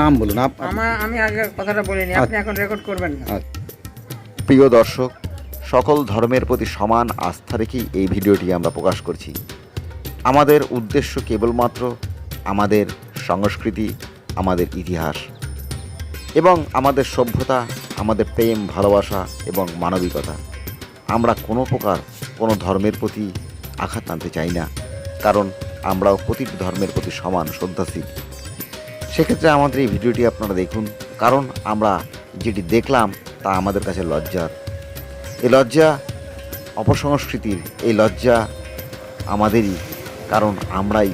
নাম বলুন আমার আমি আগে কথাটা বলিনি আপনি এখন রেকর্ড করবেন না। প্রিয় দর্শক সকল ধর্মের প্রতি সমান আস্থা রেখেই এই ভিডিওটি আমরা প্রকাশ করছি। আমাদের উদ্দেশ্য কেবলমাত্র আমাদের সংস্কৃতি আমাদের ইতিহাস এবং আমাদের সভ্যতা আমাদের প্রেম ভালোবাসা এবং মানবিকতা। আমরা কোনো প্রকার কোনো ধর্মের প্রতি আঘাত আনতে চাই না কারণ আমরাও প্রতিটি ধর্মের প্রতি সমান শ্রদ্ধাশীল। সেক্ষেত্রে আমাদের এই ভিডিওটি আপনারা দেখুন। কারণ আমরা যেটি দেখলাম, তা আমাদের কাছে লজ্জার। এই লজ্জা অপসংস্কৃতির এই লজ্জা আমাদেরই, কারণ আমরাই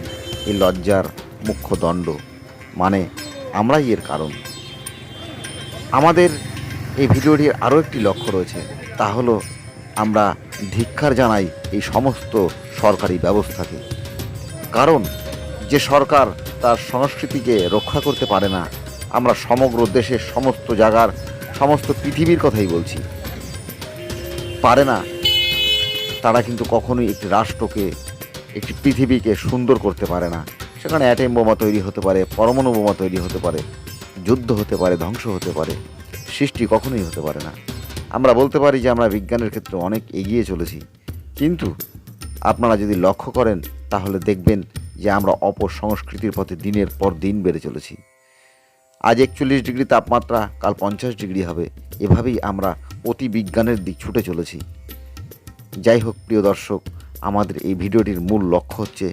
এই লজ্জার মুখ্য দণ্ড। মানে আমরাই এর কারণ। আমাদের এই ভিডিওটির আরও একটি লক্ষ্য রয়েছে, তা হলো আমরা ধিক্ষার জানাই এই সমস্ত সরকারি ব্যবস্থাকে। কারণ যে সরকার তার সংস্কৃতিকে রক্ষা করতে পারে না, আমরা সমগ্র দেশের সমস্ত জায়গার, সমস্ত পৃথিবীর কথাই বলছি। পারে না, তারা কিন্তু কখনোই একটি রাষ্ট্রকে, একটি পৃথিবীকে সুন্দর করতে পারে না। সেখানে অ্যাটেম বোমা তৈরি হতে পারে, পরমাণু বোমা তৈরি হতে পারে, যুদ্ধ হতে পারে, ধ্বংস হতে পারে, সৃষ্টি কখনোই হতে পারে না। আমরা বলতে পারি যে আমরা বিজ্ঞানের ক্ষেত্রে অনেক এগিয়ে চলেছি। কিন্তু আপনারা যদি লক্ষ্য করেন, তাহলে দেখবেন যে আমরা অপসংস্কৃতির পথে দিনের পর দিন বেড়ে চলেছি। আজ একচল্লিশ ডিগ্রি তাপমাত্রা, কাল পঞ্চাশ ডিগ্রি হবে। এভাবেই আমরা অতি বিজ্ঞানের দিক ছুটে চলেছি। যাই হোক, প্রিয় দর্শক, আমাদের এই ভিডিওটির মূল লক্ষ্য হচ্ছে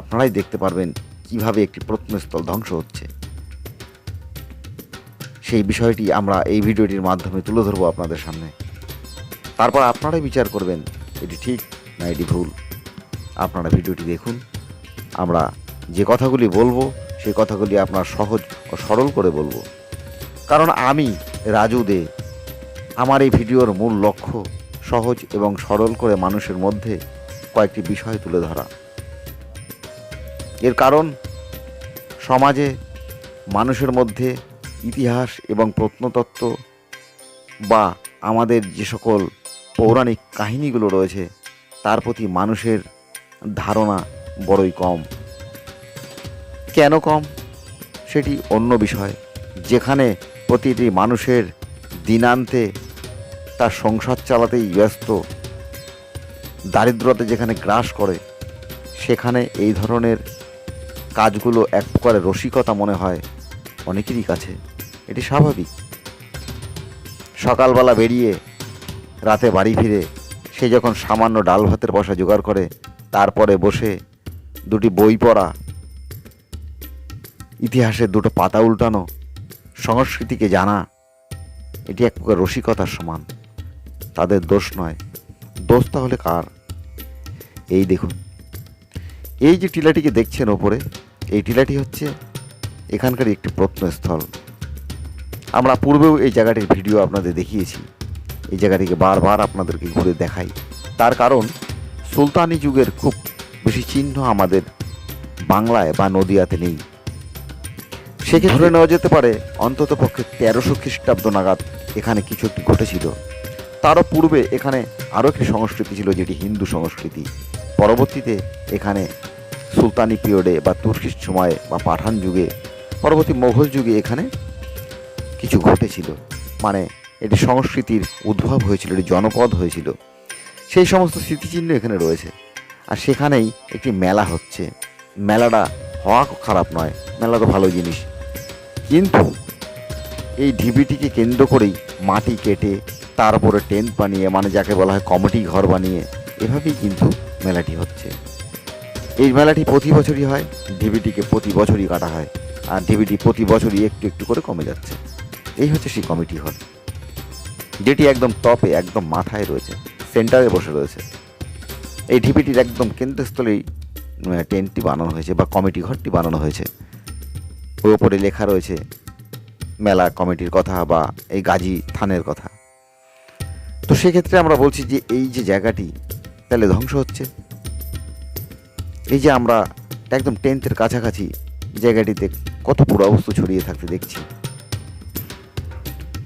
আপনারাই দেখতে পারবেন কীভাবে একটি প্রত্নস্থল ধ্বংস হচ্ছে। সেই বিষয়টি আমরা এই ভিডিওটির মাধ্যমে তুলে ধরবো আপনাদের সামনে। তারপর আপনারাই বিচার করবেন, এটি ঠিক না এটি ভুল। আপনারা ভিডিওটি দেখুন আমরা যে কথাগুলি বলব, সেই কথাগুলি আপনার সহজ ও সরল করে বলব। কারণ আমি, রাজু দে, আমার এই ভিডিওর মূল লক্ষ্য সহজ এবং সরল করে মানুষের মধ্যে কয়েকটি বিষয় তুলে ধরা। এর কারণ, সমাজে মানুষের মধ্যে ইতিহাস এবং প্রত্নতত্ত্ব বা আমাদের যে সকল পৌরাণিক কাহিনীগুলো রয়েছে, তার প্রতি মানুষের ধারণা বড়ই কম। কেন কম? সেটি অন্য বিষয়। যেখানে প্রতিটি মানুষের দিনান্তে তার সংসার চালাতেই ব্যস্ত। দারিদ্রতা যেখানে গ্রাস করে, সেখানে এই ধরনের কাজগুলো এক প্রকারের রসিকতা মনে হয় অনেকেরই কাছে। এটি স্বাভাবিক। সকালবেলা বেরিয়ে রাতে বাড়ি ফিরে সে যখন সামান্য ডাল ভাতের পয়সা জোগাড় করে, তারপরে বসে দুটি বই পড়া, ইতিহাসের দুটো পাতা উল্টানো, সংস্কৃতিকে জানা, এটি এক প্রকার রসিকতার সমান। তাদের দোষ নয়। দোষ তাহলে কার? এই দেখুন। এই যে টিলাটিকে দেখছেন ওপরে, এই টিলাটি হচ্ছে এখানকার একটি প্রত্নস্থল। আমরা পূর্বেও এই জায়গাটির ভিডিও আপনাদের দেখিয়েছি। এই জায়গাটিকে বারবার আপনাদেরকে ঘুরে দেখাই। তার কারণ, সুলতানি যুগের খুব বেশি চিহ্ন আমাদের বাংলায় বা নদিয়াতে নেই। সেক্ষেত্রে ধরে নেওয়া যেতে পারে অন্তত পক্ষে তেরোশো খ্রিস্টাব্দ নাগাদ এখানে কিছু একটি ঘটেছিল। তারও পূর্বে এখানে আরও একটি সংস্কৃতি ছিল যেটি হিন্দু সংস্কৃতি। পরবর্তীতে এখানে সুলতানি পিরিয়ডে বা তুর্কির সময়ে বা পাঠান যুগে পরবর্তী মোঘল যুগে এখানে কিছু ঘটেছিল। মানে এটি সংস্কৃতির উদ্ভব হয়েছিল এটি জনপদ হয়েছিল। সেই সমস্ত স্মৃতিচিহ্ন এখানে রয়েছে। আর সেখানেই একটি মেলা হচ্ছে। মেলাটা হওয়া খারাপ নয়, মেলা তো ভালো জিনিস। কিন্তু এই ঢিবিটিকে কেন্দ্র করেই মাটি কেটে, তার উপরে টেন্ট বানিয়ে মানে যাকে বলা হয় কমিটি ঘর বানিয়ে, এভাবেই কিন্তু মেলাটি হচ্ছে। এই মেলাটি প্রতি বছরই হয়, ঢিবিটিকে প্রতি বছরই কাটা হয়, আর ঢিবিটি প্রতি বছরই একটু একটু করে কমে যাচ্ছে। এই হচ্ছে সেই কমিটি ঘর। যেটি একদম টপে একদম মাথায় রয়েছে সেন্টারে বসে রয়েছে। এই ঢিবিটির একদম কেন্দ্রস্থলেই টেন্টটি বানানো হয়েছে বা কমিটি ঘরটি বানানো হয়েছে। ওই ওপরে লেখা রয়েছে, মেলা কমিটির কথা বা এই গাজী থানের কথা। তো সেক্ষেত্রে আমরা বলছি যে এই যে জায়গাটি, তাহলে ধ্বংস হচ্ছে। এই যে আমরা একদম টেন্থের কাছাকাছি জায়গাটিতে কত পুরো পুরাবস্তু ছড়িয়ে থাকতে দেখছি।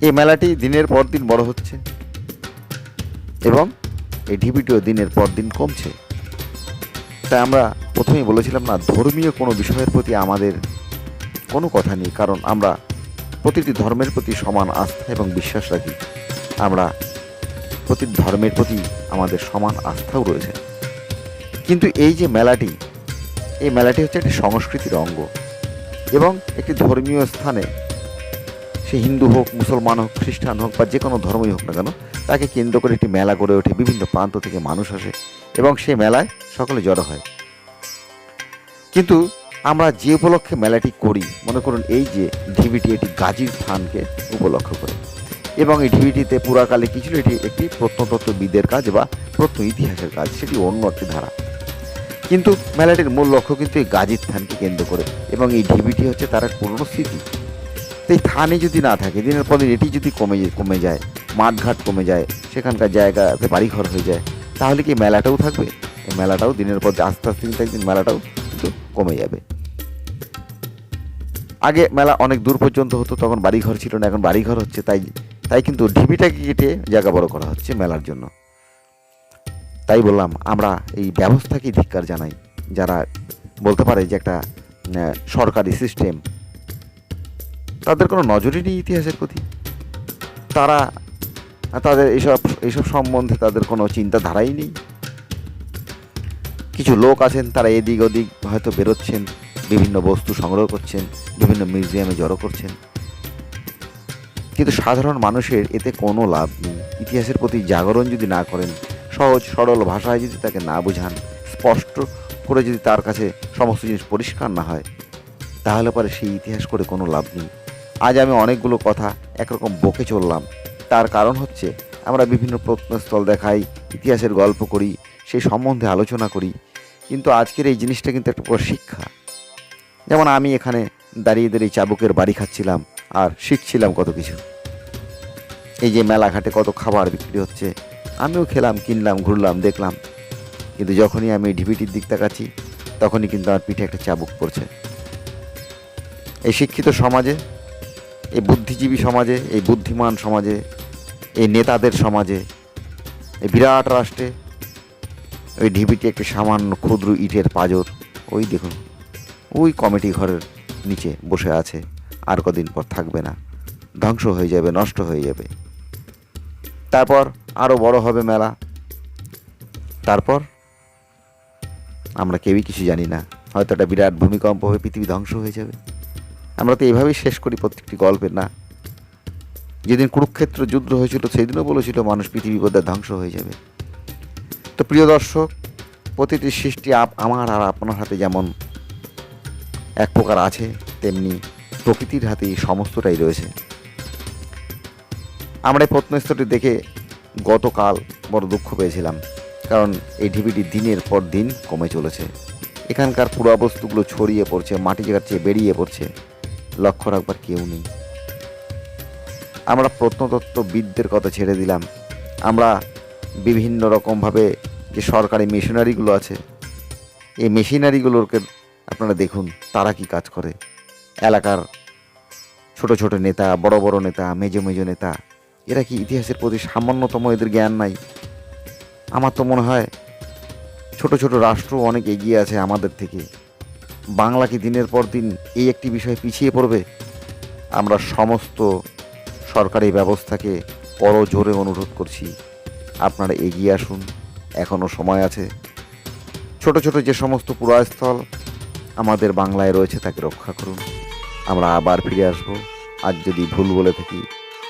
এই মেলাটি দিনের পর দিন বড় হচ্ছে। এবং এই ঢিবিটিও দিনের পর দিন কমছে। তাই আমরা প্রথমেই বলেছিলাম না, ধর্মীয় কোনো বিষয়ের প্রতি আমাদের কোনো কথা নেই, কারণ আমরা প্রতিটি ধর্মের প্রতি সমান আস্থা এবং বিশ্বাস রাখি। আমরা প্রতিটি ধর্মের প্রতি আমাদের সমান আস্থাও রয়েছে। কিন্তু এই যে মেলাটি, এই মেলাটি হচ্ছে একটি সংস্কৃতির অঙ্গ এবং একটি ধর্মীয় স্থানে, সে হিন্দু হোক, মুসলমান হোক, খ্রিস্টান হোক বা যে কোনো ধর্মই হোক না কেন তাকে কেন্দ্র করে একটি মেলা গড়ে ওঠে, বিভিন্ন প্রান্ত থেকে মানুষ আসে এবং সেই মেলায় সকলে জড়ো হয়। কিন্তু আমরা যে উপলক্ষে মেলাটি করি, মনে করুন এই যে ঢিবিটি এটি গাজীর স্থানকে উপলক্ষ করে এবং এই ঢিবিটিতে পুরাকালে কি ছিল? এটি একটি প্রত্নতত্ত্ববিদের কাজ বা প্রত্ন ইতিহাসের কাজ, সেটি অন্য একটি ধারা। কিন্তু মেলাটির মূল লক্ষ্য কিন্তু এই গাজীর থানকে কেন্দ্র করে এবং এই ঢিবিটি হচ্ছে তার এক পুরনো স্মৃতি। তো এই থানে যদি না থাকে, দিনের পর দিন এটি যদি কমে কমে যায় মাঠঘাট কমে যায়, সেখানকার জায়গাতে বাড়িঘর হয়ে যায়। তাহলে কি মেলাটাও থাকবে? এই মেলাটাও দিনের পর আস্তে আস্তে কিন্তু একদিন মেলাটাও কিন্তু কমে যাবে। আগে মেলা অনেক দূর পর্যন্ত হতো, তখন বাড়িঘর ছিল না, এখন বাড়িঘর হচ্ছে, তাই তাই কিন্তু ঢিবিটাকে কেটে জায়গা বড় করা হচ্ছে মেলার জন্য। তাই বললাম, আমরা এই ব্যবস্থাকেই ধিক্কার জানাই। যারা বলতে পারে যে একটা সরকারি সিস্টেম তাদের কোনো নজরই নেই ইতিহাসের প্রতি। তারা তাদের এইসব এইসব সম্বন্ধে তাদের কোনো চিন্তাধারাই নেই। কিছু লোক আছেন, তারা এদিক ওদিক হয়তো বেরোচ্ছেন, বিভিন্ন বস্তু সংগ্রহ করছেন, বিভিন্ন মিউজিয়ামে জড়ো করছেন। কিন্তু সাধারণ মানুষের এতে কোনো লাভ নেই। ইতিহাসের প্রতি জাগরণ যদি না করেন, সহজ, সরল ভাষায় যদি তাকে না বোঝান, স্পষ্ট করে যদি তার কাছে সমস্ত জিনিস পরিষ্কার না হয়, তাহলে পরে সেই ইতিহাস করে কোনো লাভ নেই। আজ আমি অনেকগুলো কথা একরকম বকে চললাম। তার কারণ হচ্ছে, আমরা বিভিন্ন প্রত্নস্থল দেখাই, ইতিহাসের গল্প করি, সেই সম্বন্ধে আলোচনা করি। কিন্তু আজকের এই জিনিসটা কিন্তু একটা পুরো শিক্ষা। যেমন আমি এখানে দাঁড়িয়ে দাঁড়িয়ে চাবুকের বাড়ি খাচ্ছিলাম আর শিখছিলাম কত কিছু। এই যে মেলাঘাটে কত খাবার বিক্রি হচ্ছে, আমিও খেলাম, কিনলাম, ঘুরলাম, দেখলাম। কিন্তু যখনই আমি ঢিবিটির দিক তাকাচ্ছি, তখনই কিন্তু আমার পিঠে একটা চাবুক পড়ছে। এই শিক্ষিত সমাজে, এই বুদ্ধিজীবী সমাজে, এই বুদ্ধিমান সমাজে এই নেতাদের সমাজে, এই বিরাট রাষ্ট্রে, ওই ঢিবিটি একটি সামান্য ক্ষুদ্র ইটের পাজর, ওই দেখুন, ওই কমিটি ঘরের নিচে বসে আছে, আর কদিন পর থাকবে না, ধ্বংস হয়ে যাবে, নষ্ট হয়ে যাবে। তারপর আরও বড় হবে মেলা। তারপর আমরা কেউই কিছু জানি না, হয়তো একটা বিরাট ভূমিকম্প হয়ে পৃথিবী ধ্বংস হয়ে যাবে। আমরা তো এইভাবেই শেষ করি প্রত্যেকটি গল্পের না। যেদিন কুরুক্ষেত্র যুদ্ধ হয়েছিল সেদিনও বলেছিল মানুষ পৃথিবী বোধহয় ধ্বংস হয়ে যাবে। তো প্রিয় দর্শক, প্রতিটি সৃষ্টি আমার আর আপনার হাতে যেমন এক প্রকার আছে, তেমনি প্রকৃতির হাতেই সমস্তটাই রয়েছে। আমরা এই প্রত্নস্থলটি দেখে গতকাল বড় দুঃখ পেয়েছিলাম, কারণ এই ঢিবিটি দিনের পর দিন কমে চলেছে। এখানকার পুরাবস্তুগুলো ছড়িয়ে পড়ছে, মাটি জায়গার চেয়ে বেরিয়ে পড়ছে, লক্ষ্য রাখবার কেউ নেই। আমরা প্রত্নতত্ত্ববিদদের কথা ছেড়ে দিলাম। আমরা বিভিন্ন রকমভাবে যে সরকারি মেশিনারিগুলো আছে, এই মেশিনারিগুলোকে আপনারা দেখুন, তারা কি কাজ করে। এলাকার ছোট ছোট নেতা, বড় বড় নেতা, মেজো মেজো নেতা, এরা কি ইতিহাসের প্রতি সামান্যতম এদের জ্ঞান নাই? আমার তো মনে হয় ছোট ছোট রাষ্ট্র অনেক এগিয়ে আছে আমাদের থেকে। বাংলা কি দিনের পর দিন এই একটি বিষয়ে পিছিয়ে পড়বে? আমরা সমস্ত সরকারি ব্যবস্থাকে বড় জোরে অনুরোধ করছি। আপনারা এগিয়ে আসুন এখনও সময় আছে। ছোট ছোট যে সমস্ত পুরাস্থল আমাদের বাংলায় রয়েছে তাকে রক্ষা করুন। আমরা আবার ফিরে আসব। আজ যদি ভুল বলে থাকি,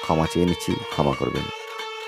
ক্ষমা চেয়ে নিচ্ছি, ক্ষমা করবেন।